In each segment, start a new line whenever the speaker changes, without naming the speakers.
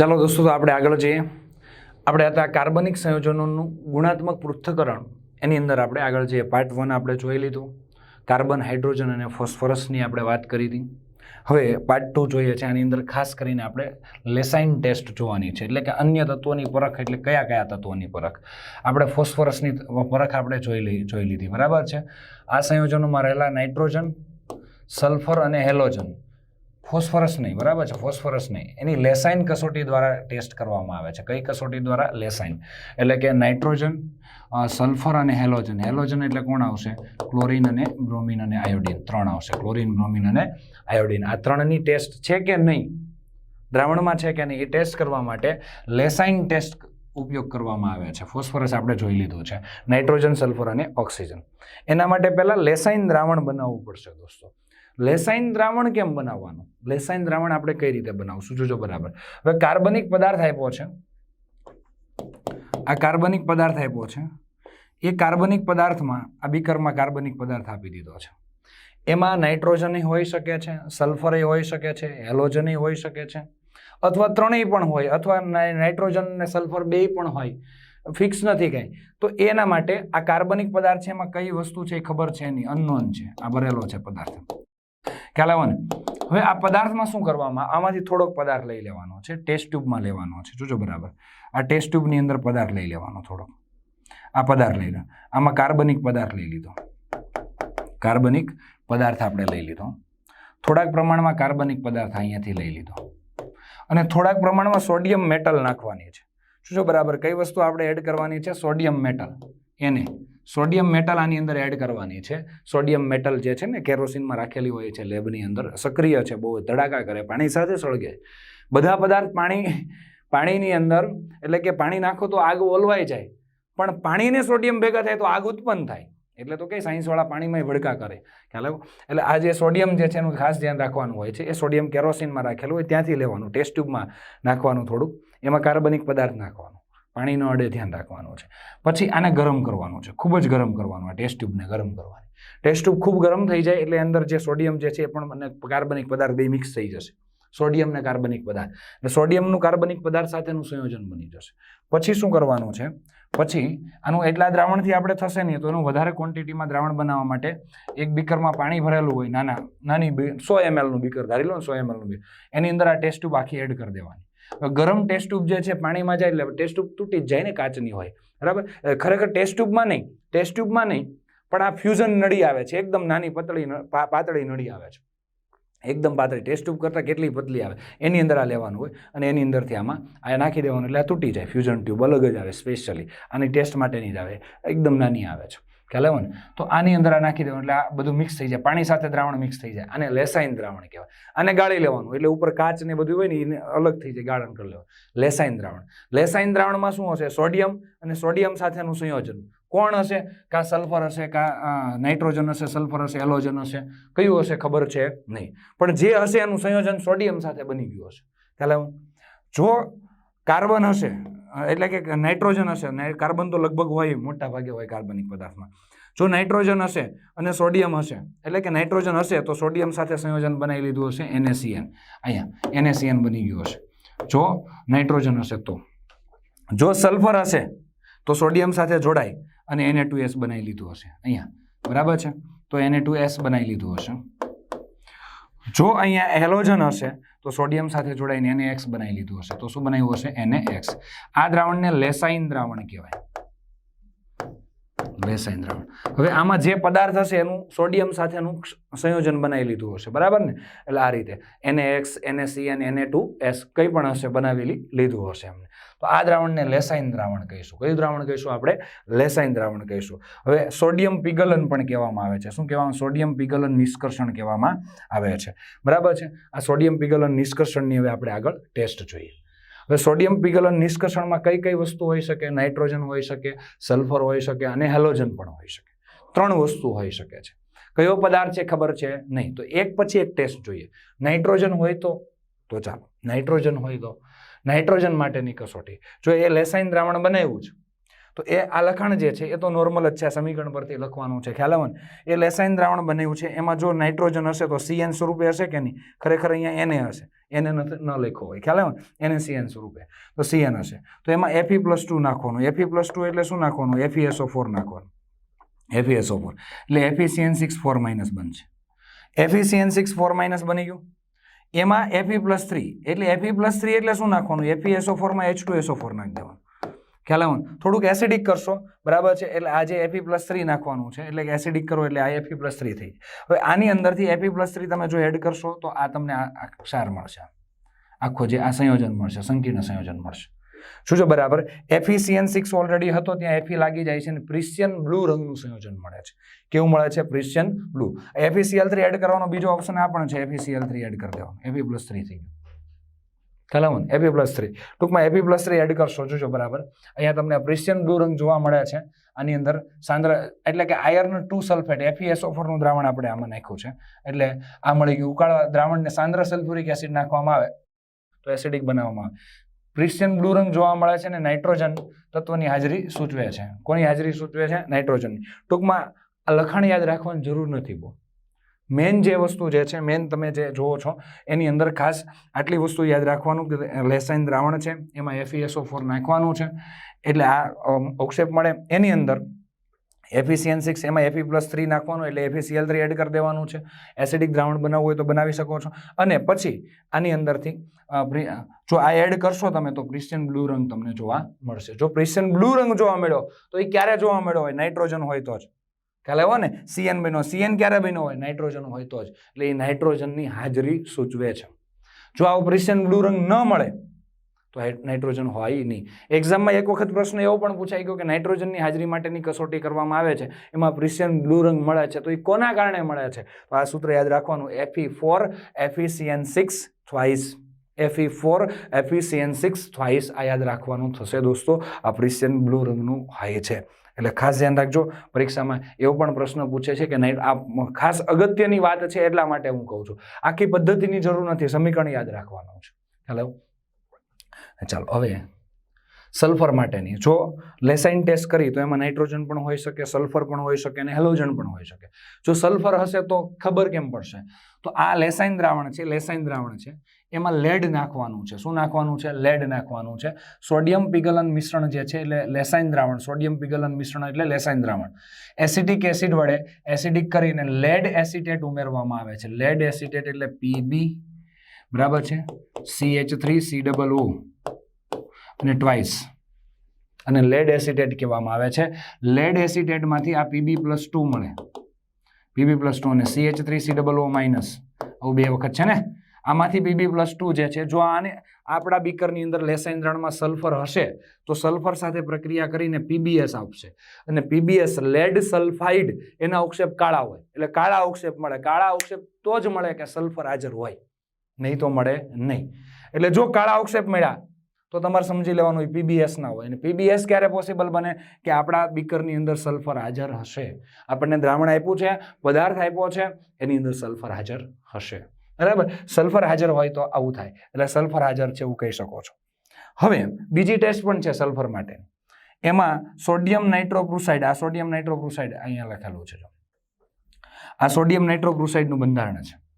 ચાલો દોસ્તો, તો આપણે આગળ જઈએ. આપણે હતા કાર્બનિક સંયોજનોનું ગુણાત્મક પૃથ્થકરણ. એની અંદર આપણે આગળ જઈએ. પાર્ટ વન આપણે જોઈ લીધું. કાર્બન હાઇડ્રોજન અને ફોસ્ફરસની આપણે વાત કરી હતી. હવે પાર્ટ ટુ જોઈએ છે. આની અંદર ખાસ કરીને આપણે લેસાઇન ટેસ્ટ જોવાની છે. એટલે કે અન્ય તત્વોની પરખ, એટલે કયા કયા તત્વોની પરખ. આપણે ફોસ્ફરસની પરખ આપણે જોઈ લઈ, જોઈ લીધી. બરાબર છે? આ સંયોજનોમાં રહેલા નાઇટ્રોજન સલ્ફર અને હેલોજન ફોસ્ફરસ નહીં, બરાબર છે? ફોસ્ફરસ નહીં. એની લેસાઇન કસોટી દ્વારા ટેસ્ટ કરવામાં આવે છે. કઈ કસોટી દ્વારા? લેસાઇન. એટલે કે નાઇટ્રોજન સલ્ફર અને હેલોજન. હેલોજન એટલે કોણ આવશે? ક્લોરિન અને બ્રોમિન અને આયોડિન. ત્રણ આવશે. ક્લોરિન, બ્રોમિન અને આયોડિન. આ ત્રણની ટેસ્ટ છે કે નહીં? દ્રાવણમાં છે કે નહીં? એ ટેસ્ટ કરવા માટે લેસાઇન ટેસ્ટ ઉપયોગ કરવામાં આવે છે. ફોસ્ફરસ આપણે જોઈ લીધું છે. નાઇટ્રોજન, સલ્ફર અને ઓક્સિજન. એના માટે પહેલાં લેસાઇન દ્રાવણ બનાવવું પડશે, દોસ્તો. લેસાઇન દ્રાવણ કેમ બનાવવાનું? લેસાઇન દ્રાવણ આપણે કઈ રીતે બનાવશું? જોજો બરાબર. હવે કાર્બનિક પદાર્થ આપ્યો છે. આ કાર્બનિક પદાર્થ આપ્યો છે. એ કાર્બનિક પદાર્થમાં આ બીકરમાં કાર્બનિક પદાર્થ આપી દીધો છે. એમાં નાઇટ્રોજન હોઈ શકે છે, સલ્ફર હોઈ શકે છે, હેલોજન હોઈ શકે છે, અથવા ત્રણેય પણ હોય, અથવા નાઇટ્રોજન અને સલ્ફર બેય પણ હોય. ફિક્સ નથી કંઈ. તો એના માટે આ કાર્બનિક પદાર્થ છે એમાં કઈ વસ્તુ છે એ ખબર છે એની અનનોન છે. આ ભરેલો છે પદાર્થ. ખ્યાલ આવે ને? હવે આ પદાર્થમાં શું કરવામાં આમાંથી થોડોક પદાર્થ લઈ લેવાનો છે ટેસ્ટ ટ્યુબમાં લેવાનો છે. જોજો બરાબર. આ ટેસ્ટ ટ્યુબની અંદર પદાર્થ લઈ લેવાનો થોડોક. આ પદાર્થ લઈ લો. આમાં કાર્બનિક પદાર્થ લઈ લીધો. કાર્બનિક પદાર્થ આપણે લઈ લીધો. થોડાક પ્રમાણમાં કાર્બનિક પદાર્થ અહીંયાથી લઈ લીધો. અને થોડાક પ્રમાણમાં સોડિયમ મેટલ નાખવાની છે. જોજો બરાબર, કઈ વસ્તુ આપણે એડ કરવાની છે? સોડિયમ મેટલ એને સોડિયમ મેટલ આની અંદર એડ કરવાની છે. સોડિયમ મેટલ જે છે ને, કેરોસીનમાં રાખેલી હોય છે લેબની અંદર. સક્રિય છે, બહુ ધડાકા કરે, પાણી સાથે સળગે. બધા પદાર્થ પાણી, પાણીની અંદર, એટલે કે પાણી નાખો તો આગ ઓલવાઈ જાય. પણ પાણીને સોડિયમ ભેગા થાય તો આગ ઉત્પન્ન થાય. એટલે તો કઈ સાયન્સવાળા પાણીમાં ભડકા કરે. ખ્યાલ આવ્યો? એટલે આ જે સોડિયમ જે છે એનું ખાસ ધ્યાન રાખવાનું હોય છે, એ સોડિયમ કેરોસીનમાં રાખેલું હોય, ત્યાંથી લેવાનું, ટેસ્ટ ટ્યુબમાં નાખવાનું થોડુંક. એમાં કાર્બનિક પદાર્થ નાખવાનું. પાણીનો અડે ધ્યાન રાખવાનું છે. પછી આને ગરમ કરવાનું છે. ખૂબ જ ગરમ કરવાનું, આ ટેસ્ટ ટ્યુબને ગરમ કરવાની. ટેસ્ટ ટ્યુબ ખૂબ ગરમ થઈ જાય એટલે અંદર જે સોડિયમ જે છે એ પણ અને કાર્બનિક પદાર્થ બે મિક્સ થઈ જશે. સોડિયમ ને કાર્બનિક પદાર્થ. એટલે સોડિયમનું કાર્બનિક પદાર્થ સાથેનું સંયોજન બની જશે. પછી શું કરવાનું છે? પછી આનું એટલા દ્રાવણથી આપણે થશે નહીં, તો એનું વધારે ક્વોન્ટિટીમાં દ્રાવણ બનાવવા માટે એક બીકરમાં પાણી ભરેલું હોય, નાના, નાની સો એમએલનું બીકર ધારી લો સો એમએલનું બીકર એની અંદર આ ટેસ્ટ ટ્યુબ આખી એડ કરી દેવાની. ગરમ ટેસ્ટ ટ્યુબ જે છે પાણીમાં જાય એટલે ટેસ્ટ ટ્યુબ તૂટી જાય ને કાચની હોય. બરાબર? ખરેખર ટેસ્ટ ટ્યુબમાં નહીં ટેસ્ટ ટ્યુબમાં નહીં, પણ આ ફ્યુઝન નળી આવે છે. એકદમ નાની પતળી પાતળી નળી આવે છે. એકદમ પાતળી. ટેસ્ટ ટ્યુબ કરતાં કેટલી પતલી આવે? એની અંદર આ લેવાનું હોય અને એની અંદરથી આમાં આ નાખી દેવાનું એટલે આ તૂટી જાય. ફ્યુઝન ટ્યુબ અલગ જ આવે સ્પેશિયલી આની ટેસ્ટ માટેની જ આવે. એકદમ નાની આવે છે. ખ્યાલ આવ્યો ને? તો આની અંદર આ નાખી દેવાનું, એટલે આ બધું મિક્સ થઈ જાય. પાણી સાથે દ્રાવણ મિક્સ થઈ જાય. આને લેસાઇન દ્રાવણ કહેવાય. આને ગાળી લેવાનું. એટલે ઉપર કાચ ને બધું હોય ને, એને અલગ થઈ જાય, ગાળણ કરી લેવાનું. લેસાઇન દ્રાવણ. લેસાઇન દ્રાવણમાં શું હશે? સોડિયમ અને સોડિયમ સાથેનું સંયોજન. કોણ હશે? કાં સલ્ફર હશે, કાં નાઇટ્રોજન હશે, સલ્ફર હશે, એલોજન હશે? કયું હશે ખબર છે? નહીં. પણ જે હશે એનું સંયોજન સોડિયમ સાથે બની ગયું હશે. ખ્યાલ આવ્યો? જો કાર્બન હશે એટલે કે નાઇટ્રોજન હશે કાર્બન તો લગભગ હોય, મોટા ભાગે હોય કાર્બનિક પદાર્થમાં. જો નાઇટ્રોજન હશે અને સોડિયમ હશે, એટલે કે નાઇટ્રોજન હશે, તો સોડિયમ સાથે સંયોજન બનાવી લીધું હશે એનએસીએન અહીંયા એનએસીએન બની ગયું હશે. જો નાઇટ્રોજન હશે તો. જો સલ્ફર હશે, તો સોડિયમ સાથે જોડાય અને એને ટુ એસ બનાવી લીધું હશે. અહીંયા. બરાબર છે? તો એને ટુ એસ બનાવી લીધું હશે. જો અહીંયા એલોજન હશે, તો સોડિયમ સાથે જોડાઈને એને એક્સ બનાવી લીધું હશે. તો શું બનાવ્યું હશે? એને એક્સ આ દ્રાવણને લેસાઇન દ્રાવણ કહેવાય. લેસાઇન દ્રાવણ. હવે આમાં જે પદાર્થ હશે, એનું સોડિયમ સાથેનું સંયોજન બનાવી લીધું હશે. બરાબર ને? એટલે આ રીતે. એને એક્સ એને સી અને એને ટુ એસ કંઈ પણ હશે બનાવેલી લીધું હશે એમને. તો આ દ્રાવણને લેસાઇન દ્રાવણ કહીશું. કયું દ્રાવણ કહીશું આપણે? લેસાઇન દ્રાવણ કહીશું. હવે સોડિયમ પિગલન પણ કહેવામાં આવે છે. શું કહેવામાં? સોડિયમ પિગલન નિષ્કર્ષણ કહેવામાં આવે છે. બરાબર છે? આ સોડિયમ પિગલન નિષ્કર્ષણની હવે આપણે આગળ ટેસ્ટ જોઈએ. હવે સોડિયમ પિગલન નિષ્કર્ષણમાં કઈ કઈ વસ્તુ હોઈ શકે? નાઇટ્રોજન હોઈ શકે, સલ્ફર હોઈ શકે અને હેલોજન પણ હોઈ શકે. ત્રણ વસ્તુ હોઈ શકે છે. કયો પદાર્થ છે ખબર છે? નહીં. તો એક પછી એક ટેસ્ટ જોઈએ. નાઇટ્રોજન હોય તો? તો ચાલો. નાઇટ્રોજન હોય તો? નાઇટ્રોજન માટેની કસોટી. જો એ લેસાઇન દ્રાવણ બનાવ્યું છે, તો એ આ લખાણ જે છે એ તો નોર્મલ જ છે, આ સમીકરણ પરથી લખવાનું છે. ખ્યાલ આવન એ લેસાઇન દ્રાવણ બન્યું છે, એમાં જો નાઇટ્રોજન હશે તો સીએન સ્વરૂપે હશે કે નહીં? ખરેખર અહીંયા એને હશે. એને ન લખો હોય. ખ્યાલ આવે એને સીએન સ્વરૂપે. તો સીએન હશે. તો એમાં એફી પ્લસ ટુ નાખવાનું. એફી પ્લસ ટુ એટલે શું નાખવાનું? એફીએસઓ ફોર નાખવાનું. એફીએસઓ ફોર એટલે એફીસીએન સિક્સ ફોર માઇનસ બનશે. એફીસીએન સિક્સ ફોર માઇનસ બની ગયું? એમાં એફી પ્લસ થ્રી એટલે એફી પ્લસ થ્રી એટલે શું નાખવાનું? એફીએસઓ ફોરમાં એચ ટુ એસો ફોર નાખી દેવાનું. ખ્યાલ આવે? થોડુંક એસિડિક કરશો. બરાબર છે? એટલે આજે એફી પ્લસ થ્રી નાખવાનું છે, એટલે એસિડિક કરો એટલે આ એફી પ્લસ થ્રી થઈ હવે આની અંદરથી એફી પ્લસ થ્રી તમે જો એડ કરશો, તો આ તમને આ ક્ષાર મળશે. આખો જે આ સંયોજન મળશે, સંકીર્ણ સંયોજન મળશે. શું છે બરાબર? એફીસીએન સિક્સ ઓલરેડી હતો, ત્યાં એફી લાગી જાય છે અને પ્રિશિયન બ્લુ રંગનું સંયોજન મળે છે. કેવું મળે છે? Prussian blue FeCl three add કરવાનો બીજો ઓપ્શન આ પણ છે. એફીસીએલ થ્રી એડ કરી દેવાનો. એફી પ્લસ થ્રી થઈ ગયું. ખ્યાલ આવે ને? પ્લસ થ્રી ટૂંકમાં એપી પ્લસ થ્રી એડ કરશો. જોજો બરાબર? અહીંયા તમને પ્રિશિયન બ્લુ રંગ જોવા મળે છે. આની અંદર સાંદ્ર એટલે કે આયર્ન ટુ સલ્ફેટ એફીએસઓ ફોરનું દ્રાવણ આપણે આમાં નાખ્યું છે. એટલે આ મળી ગયું. ઉકાળવા દ્રાવણને સાંદ્ર સલ્ફ્યુરિક એસિડ નાખવામાં આવે. તો એસિડિક બનાવવામાં આવે. પ્રિશિયન બ્લુ રંગ જોવા મળે છે ને નાઇટ્રોજન તત્વની હાજરી સૂચવે છે. કોની હાજરી સૂચવે છે? નાઇટ્રોજનની. ટૂંકમાં આ લખાણ યાદ રાખવાની જરૂર નથી બહુ. મેન જે વસ્તુ જે છે, મેન તમે જે જુઓ છો, એની અંદર ખાસ આટલી વસ્તુ યાદ રાખવાનું કે લેસાઇન દ્રાવણ છે, એમાં એફઈએસઓ ફોર નાખવાનું છે. એટલે આ ઓક્ષેપ મળે. એની અંદર એફીસીએન સિક્સ એમાં એફી પ્લસ થ્રી નાખવાનું એટલે એફીસીએલ થ્રી એડ કરી દેવાનું છે. એસિડિક દ્રાવણ બનાવવું હોય તો બનાવી શકો છો. અને પછી આની અંદરથી જો આ એડ કરશો તમે તો ક્રિશ્ચિયન બ્લુ રંગ તમને જોવા મળશે. જો ક્રિશ્ચિયન બ્લુ રંગ જોવા મળ્યો, તો એ ક્યારે જોવા મળ્યો હોય? નાઇટ્રોજન હોય તો જ. ખ્યાલ આવ્યો ને? સીએન બન્યો. સીએન ક્યારે બન્યો હોય? નાઇટ્રોજન હોય તો જ. એટલે એ નાઇટ્રોજનની હાજરી સૂચવે છે. જો આવો ક્રિશ્ચિયન બ્લુ રંગ ન મળે તો નાઇટ્રોજન હોય નહીં. એક્ઝામમાં એક વખત પ્રશ્ન એવો પણ પૂછાઈ ગયો કે નાઇટ્રોજનની હાજરી માટેની કસોટી કરવામાં આવે છે, એમાં પ્રિશિયન બ્લુ રંગ મળે છે, તો એ કોના કારણે મળે છે? તો આ સૂત્ર યાદ રાખવાનું Fe four FeCN six twice Fe four FeCN six twice આ યાદ રાખવાનું થશે દોસ્તો. આ પ્રિસિયન બ્લુ રંગનું હોય છે. એટલે ખાસ ધ્યાન રાખજો, પરીક્ષામાં એવો પણ પ્રશ્ન પૂછે છે કે નહીં આ ખાસ અગત્યની વાત છે એટલા માટે હું કહું છું. આખી પદ્ધતિની જરૂર નથી, સમીકરણ યાદ રાખવાનું છે. હેલો ચાલો, હવે સલ્ફર માટેની. જો લેસાઇન ટેસ્ટ કરી, તો એમાં નાઇટ્રોજન પણ હોઈ શકે, સલ્ફર પણ હોઈ શકે અને હેલોજન પણ હોઈ શકે. જો સલ્ફર હશે, તો ખબર કેમ પડશે? તો આ લેસાઇન દ્રાવણ છે, લેસાઇન દ્રાવણ છે, એમાં લેડ નાખવાનું છે. શું નાખવાનું છે? લેડ નાખવાનું છે. સોડિયમ પિગલન મિશ્રણ જે છે, એટલે લેસાઇન દ્રાવણ, સોડિયમ પીગલન મિશ્રણ એટલે લેસાઇન દ્રાવણ. એસિડિક એસિડ વડે એસિડિક કરીને લેડ એસિટેટ ઉમેરવામાં આવે છે. લેડ એસિટેટ એટલે પીબી બરાબર છે? C H three C double O અને ટ્વાઇસ અને લેડ એસિટેટ કહેવામાં આવે છે. લેડ એસિટેટમાંથી આ પીબી પ્લસ ટુ મળે. પીબી પ્લસ ટુ અને C H three C double O minus આવું બે વખત છે ને? આમાંથી પીબી પ્લસ ટુ જે છે, જો આને આપણા બીકરની અંદર લેસાઇન દ્રાવણમાં સલ્ફર હશે, તો સલ્ફર સાથે પ્રક્રિયા કરીને પીબીએસ આપશે. અને પીબીએસ લેડ સલ્ફાઇડ એના ઉક્ષેપ કાળા હોય. એટલે કાળા ઉક્ષેપ મળે. કાળા ઉક્ષેપ તો જ મળે કે સલ્ફર હાજર હોય. નહીં તો મળે નહીં. એટલે જો કાળા અવક્ષેપ મળ્યા, તો તમારે સમજી લેવાનું પીબીએસ ના હોય. અને પીબીએસ ક્યારે પોસિબલ બને? કે આપણા બીકરની અંદર સલ્ફર હાજર હશે. આપણને દ્રાવણ આપ્યું છે, પદાર્થ આપ્યો છે, એની અંદર સલ્ફર હાજર હશે. બરાબર? સલ્ફર હાજર હોય તો આવું થાય. એટલે સલ્ફર હાજર છે એવું કહી શકો છો. હવે, બીજી ટેસ્ટ પણ છે સલ્ફર માટે. એમાં સોડિયમ નાઇટ્રોપ્રુસાઇડ આ સોડિયમ નાઇટ્રોપ્રુસાઇડ અહીંયા લખેલું છે આ સોડિયમ નાઇટ્રોપ્રુસાઇડનું બંધારણ છે.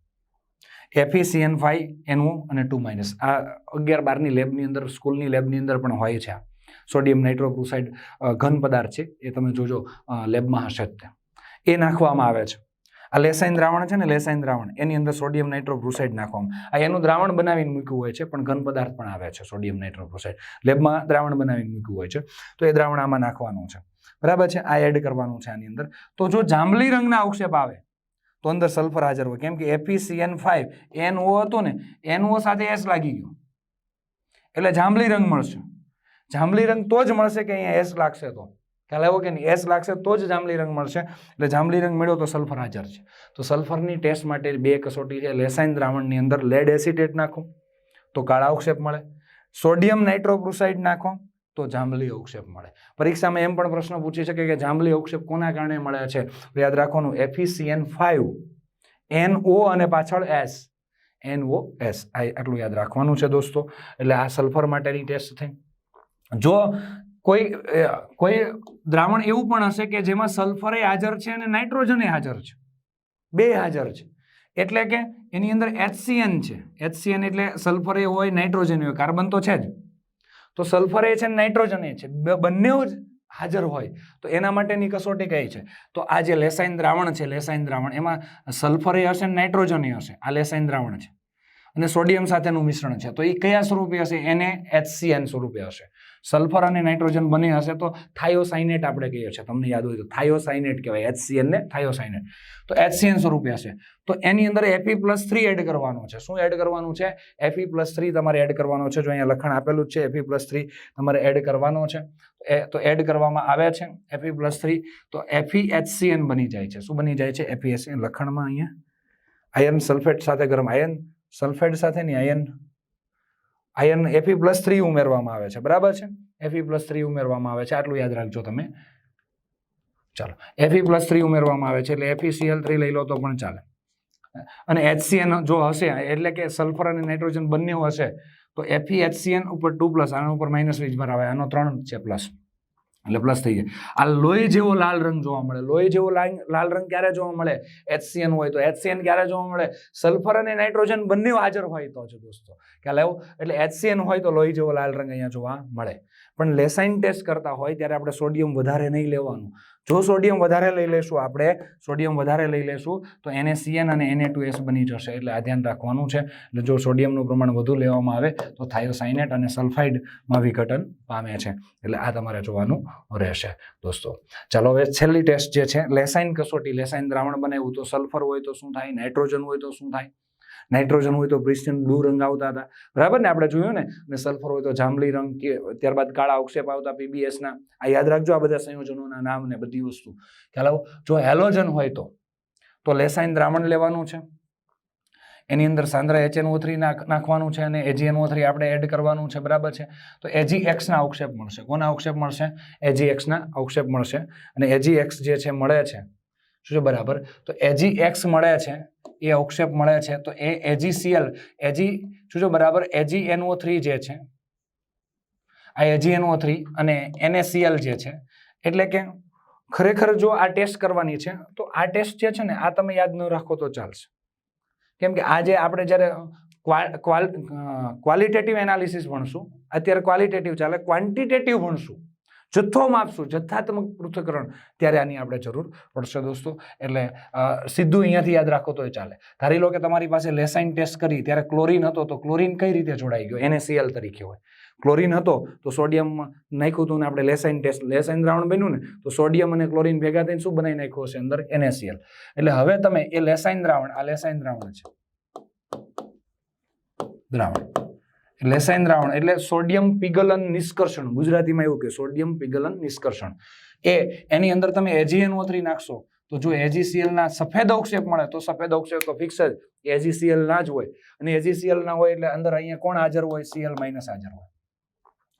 એફીસીએન ફાઈવ એનઓ અને ટુ માઇનસ આ અગિયાર બારની લેબની અંદર, સ્કૂલની લેબની અંદર પણ હોય છે આ. સોડિયમ નાઇટ્રોક્રુસાઇડ ઘન પદાર્થ છે, એ તમે જોજો લેબમાં હશે જ તે એ નાખવામાં આવે છે. આ લેસાઇન દ્રાવણ છે ને લેસાઇન દ્રાવણ, એની અંદર સોડિયમ નાઇટ્રોક્રુસાઇડ નાખવામાં. આ એનું દ્રાવણ બનાવીને મૂક્યું હોય છે, પણ ઘન પદાર્થ પણ આવે છે સોડિયમ નાઇટ્રોક્રુસાઇડ લેબમાં દ્રાવણ બનાવીને મૂક્યું હોય છે, તો એ દ્રાવણ આમાં નાખવાનું છે. બરાબર છે? આ એડ કરવાનું છે આની અંદર. તો જો જાંબલી રંગના અવક્ષેપ આવે તો અંદર સલ્ફર હાજર હોય. કેમ કે એફીસીએન ફાઈવ એનઓ હતું ને એનઓ સાથે એસ લાગી ગયો. એટલે જાંબલી રંગ મળશે. જાંબલી રંગ તો જ મળશે કે અહીંયા એસ લાગશે તો. ખ્યાલ આવ્યો કે નહીં? એસ લાગશે તો જ જાંબલી રંગ મળશે. એટલે જાંબલી રંગ મળ્યો તો સલ્ફર હાજર છે. તો સલ્ફરની ટેસ્ટ માટે બે કસોટી છે. લેસાઇન દ્રાવણની અંદર લેડ એસિટેટ નાખો. તો કાળા અવક્ષેપ મળે. સોડિયમ નાઇટ્રોક્રુસાઇડ નાખો. તો જાંબલી અવક્ષેપ મળે. પરીક્ષામાં એમ પણ પ્રશ્ન પૂછી શકે કે જાંબલી અવક્ષેપ કોના કારણે મળે છે? યાદ રાખવાનું એફીસીએન ફાઈવ એન ઓ અને પાછળ એસ એન ઓ એસ આ આટલું યાદ રાખવાનું છે દોસ્તો. એટલે આ સલ્ફર માટેની ટેસ્ટ થઈ. જો કોઈ કોઈ દ્રાવણ એવું પણ હશે કે જેમાં સલ્ફરે હાજર છે અને નાઇટ્રોજને હાજર છે. બે હાજર છે. એટલે કે એની અંદર એચસીએન છે. એચસીએન એટલે સલ્ફરે હોય નાઇટ્રોજન હોય. કાર્બન તો છે જ. તો સલ્ફર એ છે નાઇટ્રોજન એ છે. બંને જ હાજર હોય. તો એના માટેની કસોટી કઈ છે? તો આ જે લેસાઇન દ્રાવણ છે લેસાઇન દ્રાવણ, એમાં સલ્ફર એ હશે નાઇટ્રોજન એ હશે. આ લેસાઇન દ્રાવણ છે. અને સોડિયમ સાથેનું મિશ્રણ છે. તો એ કયા સ્વરૂપે હશે? એને એચસીએન સ્વરૂપે હશે. સલ્ફર અને નાઇટ્રોજન બંને હશે તો થાયોસાઇનેટ આપણે કહીએ છીએ. તમને યાદ હોય તો થાયોસાઇનેટ કહેવાય એચસીએન ને થાયોસાઇનેટ તો એચસીએન સ્વરૂપે હશે. તો એની અંદર એફી પ્લસ થ્રી એડ કરવાનું છે. શું એડ કરવાનું છે? એફી પ્લસ થ્રી તમારે એડ કરવાનો છે. જો અહીંયા લખાણ આપેલું જ છે એફી પ્લસ થ્રી તમારે એડ કરવાનો છે. એ તો એડ કરવામાં આવે છે. એફી પ્લસ થ્રી તો એફી એચસીએન બની જાય છે. શું બની જાય છે? એફી એચસીએન લખાણમાં અહીંયા. આયર્ન સલ્ફેટ સાથે ગરમ. આયર્ન સલ્ફેટ સાથે ની iron iron Fe plus three ઉમેરવામાં આવે છે. બરાબર છે? એફી પ્લસ થ્રી ઉમેરવામાં આવે છે. આટલું યાદ રાખજો તમે. ચાલો. એફી પ્લસ થ્રી ઉમેરવામાં આવે છે. એટલે એફીસીએલ થ્રી લઈ લો તો પણ ચાલે. અને એચસીએન જો હશે, એટલે કે સલ્ફર અને નાઇટ્રોજન બંને હશે, તો એફી એચસીએન ઉપર ટુ પ્લસ આના ઉપર માઇનસ વીજ ભરાવે આનો ત્રણ છે પ્લસ એટલે પ્લસ થઈ જાય. આ લોહી જેવો લાલ રંગ જોવા મળે. લોહી જેવો લાલ રંગ ક્યારે જોવા મળે? એચસીએન હોય તો એચસીએન ક્યારે જોવા મળે? સલ્ફર અને નાઇટ્રોજન બંને હાજર હોય તો છે દોસ્તો. ખ્યાલ આવ્યો? એટલે એચસીએન હોય તો લોહી જેવો લાલ રંગ અહીંયા જોવા મળે. પણ લેસાઇન ટેસ્ટ કરતા હોય ત્યારે આપણે સોડિયમ વધારે નહીં લેવાનું. જો સોડિયમ વધારે લઈ લેશું આપણે સોડિયમ વધારે લઈ લેશું, તો એને સીએન અને એને ટુ એસ બની જશે. એટલે આ ધ્યાન રાખવાનું છે. એટલે જો સોડિયમનું પ્રમાણ વધુ લેવામાં આવે, તો થાયોસાઇનેટ અને સલ્ફાઇડમાં વિઘટન પામે છે. એટલે આ તમારે જોવાનું રહેશે, દોસ્તો. ચાલો હવે છેલ્લી ટેસ્ટ જે છે લેસાઇન કસોટી લેસાઇન દ્રાવણ બનાવ્યું. તો સલ્ફર હોય તો શું થાય? નાઇટ્રોજન હોય તો શું થાય? નાઇટ્રોજન હોય તો પ્રિસ્ટિન બ્લુ રંગ આવતા હતા. બરાબર ને? આપણે જોયું ને? અને સલ્ફર હોય તો જાંબલી રંગ કે ત્યારબાદ કાળા અવક્ષેપ આવતા પીબીએસના આ યાદ રાખજો આ બધા સંયોજનોના નામ ને બધી વસ્તુ. ખ્યાલ જો હેલોજન હોય તો તો લેસાઇન દ્રાવણ લેવાનું છે. એની અંદર સાંદ્રા એચએનઓ થ્રી નાખવાનું છે અને એજીએનઓ થ્રી આપણે એડ કરવાનું છે. બરાબર છે? તો એજી એક્સના અવક્ષેપ મળશે. કોના અવક્ષેપ મળશે? એજી એક્સના અવક્ષેપ મળશે. અને એજી એક્સ જે છે, મળે છે. શું છે? બરાબર. તો એજી એક્સ મળે છે, એ અવક્ષેપ મળે છે, તો એ એજીસીએલ એજી શું છે? બરાબર. એજીએનઓ થ્રી જે છે, આ એજી એનઓ થ્રી અને એનએસીએલ જે છે. એટલે કે ખરેખર જો આ ટેસ્ટ કરવાની છે, તો આ ટેસ્ટ જે છે ને, આ તમે યાદ ન રાખો તો ચાલશે. કેમ કે આજે આપણે જ્યારે ક્વાલ ક્વોલિટેટિવ એનાલિસિસ ભણશું, અત્યારે ક્વોલિટેટિવ ચાલે ક્વોન્ટિટેટિવ ભણશું. જથ્થો માપશું જથ્થાત્મક પૃથ્થકરણ ત્યારે આની આપણે જરૂર પડશે દોસ્તો. એટલે સીધું અહીંયાથી યાદ રાખો તોય ચાલે. ધારી લો કે તમારી પાસે લેસાઇન ટેસ્ટ કરી, ત્યારે ક્લોરીન હતો તો ક્લોરીન કઈ રીતે જોડાઈ ગયો? એનએસીએલ તરીકે હોય. ક્લોરીન હતો તો સોડિયમ નાખ્યું હતું ને આપણે લેસાઇન ટેસ્ટ, લેસાઇન દ્રાવણ બન્યું ને, તો સોડિયમ અને ક્લોરિન ભેગા થઈને શું બનાવી નાખ્યું હશે અંદર? એનએસીએલ. એટલે હવે તમે એ લેસાઇન દ્રાવણ, આ લેસાઇન દ્રાવણ છે. દ્રાવણ. લેસાઇન દ્રાવણ એટલે સોડિયમ પિગલન નિષ્કર્ષણ. ગુજરાતીમાં એવું કે સોડિયમ પિગલન નિષ્કર્ષણ. એ એની અંદર તમે એજીએનઓ થ્રી નાખશો, તો જો એજીસીએલ ના સફેદ અવક્ષેપ મળે, તો સફેદ અવક્ષેપ તો ફિક્સ જ. એજીસીએલ ના જ હોય. અને એજીસીએલ ના હોય એટલે અંદર અહીંયા કોણ હાજર હોય? સીએલ માઇનસ હાજર હોય.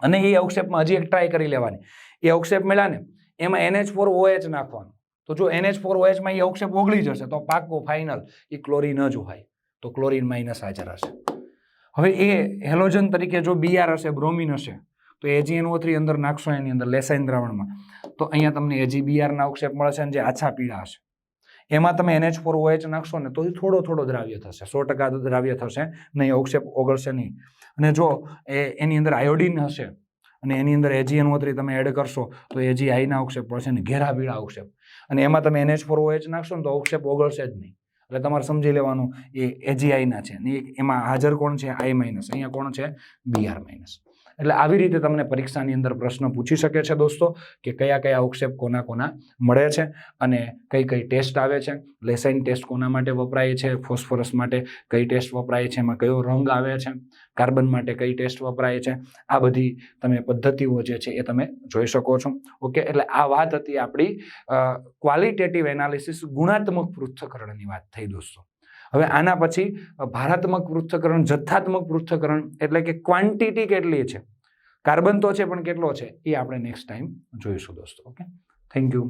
અને એ અવક્ષેપમાં હજી એક ટ્રાય કરી લેવાની. એ અવક્ષેપ મળ્યા ને, એમાં એનએચ ફોર ઓએચ નાખવાનું. તો જો એનએચ ફોર ઓએચમાં એ અવક્ષેપ ઓગળી જશે, તો પાકો ફાઇનલ એ ક્લોરીન જ હોય. તો ક્લોરીન માઇનસ હાજર હશે. હવે એ હેલોજન તરીકે જો બીઆર હશે, બ્રોમિન હશે, તો એજીએનઓ થ્રી અંદર નાખશો એની અંદર લેસાઇન દ્રાવણમાં, તો અહીંયા તમને એજીબીઆરના અવક્ષેપ મળશે અને જે આછા પીળા હશે. એમાં તમે એનએચ ફોર ઓએચ નાખશો ને, તો થોડો થોડો દ્રાવ્ય થશે, સો ટકા દ્રાવ્ય થશે, નહીં અવક્ષેપ ઓગળશે નહીં. અને જો એ એની અંદર આયોડિન હશે, અને એની અંદર એજીએનઓ થ્રી તમે એડ કરશો, તો એજી આઈના અવક્ષેપ પડશે ને ઘેરા પીળા અવક્ષેપ અને એમાં તમે એનએચ ફોર ઓએચ નાખશો ને, તો અવક્ષેપ ઓગળશે જ નહીં. એટલે તમારે સમજી લેવાનું એ એજીઆઈના છે ને એમાં હાજર કોણ છે? આઈ માઇનસ અહીંયા કોણ છે? બીઆર માઇનસ એટલે આવી રીતે તમને પરીક્ષાની અંદર પ્રશ્ન પૂછી શકે છે દોસ્તો, કે કયા કયા ઓક્ષેપ કોના કોના મળે છે અને કઈ કઈ ટેસ્ટ આવે છે. લેસાઇન ટેસ્ટ કોના માટે વપરાય છે, ફોસ્ફરસ માટે કઈ ટેસ્ટ વપરાય છે, એમાં કયો રંગ આવે છે, કાર્બન માટે કઈ ટેસ્ટ વપરાય છે. આ બધી તમે પદ્ધતિઓ જે છે એ તમે જોઈ શકો છો. ઓકે, એટલે આ વાત હતી આપણી ક્વોલિટેટિવ એનાલિસિસ ગુણાત્મક પૃથ્થકરણની વાત થઈ દોસ્તો. હવે આના પછી ભારાત્મક પૃથ્થકરણ, જથ્થાત્મક પૃથ્થકરણ એટલે કે ક્વોન્ટિટી કેટલી છે? કાર્બન તો છે, પણ કેટલો છે? એ આપણે નેક્સ્ટ ટાઈમ જોઈશું દોસ્તો ઓકે થેન્ક યુ